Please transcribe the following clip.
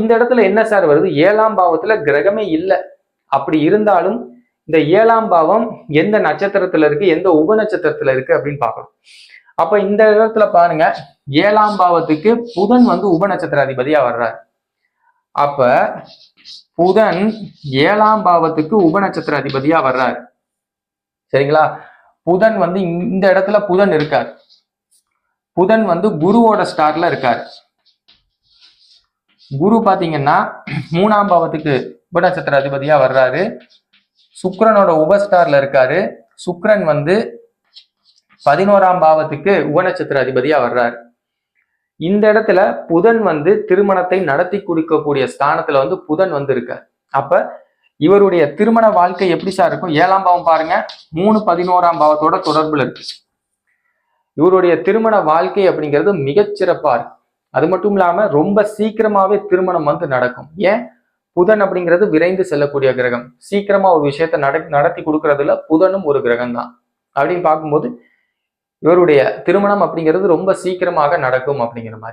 இந்த இடத்துல என்ன சார் வருது? ஏழாம் பாவத்துல கிரகமே இல்லை. அப்படி இருந்தாலும் இந்த ஏழாம் பாவம் எந்த நட்சத்திரத்துல இருக்கு? எந்த உப நட்சத்திரத்துல இருக்கு? அப்படின்னு பார்க்கணும். அப்ப இந்த இடத்துல பாருங்க. ஏழாம் பாவத்துக்கு புதன் வந்து உப நட்சத்திராதிபதியா வர்றாரு. வர்றார் அப்ப புதன் ஏழாம் பாவத்துக்கு உப நட்சத்திராதிபதியா வர்றாரு. சரிங்களா? புதன் வந்து இந்த இடத்துல புதன் இருக்கார். புதன் வந்து குருவோட ஸ்டார்ல இருக்கார். குரு பாத்தீங்கன்னா மூணாம் பாவத்துக்கு உபநட்சத்திர அதிபதியா வர்றாரு. சுக்கிரனோட உபஸ்டார்ல இருக்காரு. சுக்கிரன் வந்து பதினோராம் பாவத்துக்கு உபநட்சத்திர அதிபதியா வர்றாரு. இந்த இடத்துல புதன் வந்து திருமணத்தை நடத்தி கொடுக்கக்கூடிய ஸ்தானத்துல வந்து புதன் வந்து இருக்கார் அப்ப இவருடைய திருமண வாழ்க்கை எப்படி சார் இருக்கும்? ஏழாம் பாவம் பாருங்க. மூணு பதினோராம் பாவத்தோட தொடர்புல இருக்கு. இவருடைய திருமண வாழ்க்கை அப்படிங்கிறது மிகச்சிறப்பா இருக்கு. அது மட்டும் இல்லாம ரொம்ப சீக்கிரமாவே திருமணம் வந்து நடக்கும். ஏன்? புதன் அப்படிங்கிறது விரைந்து செல்லக்கூடிய கிரகம். சீக்கிரமா ஒரு விஷயத்த நட நடத்தி கொடுக்கறதுல புதனும் ஒரு கிரகம் தான் அப்படின்னு பார்க்கும்போது இவருடைய திருமணம் அப்படிங்கிறது ரொம்ப சீக்கிரமாக நடக்கும் அப்படிங்கிற மாதிரி.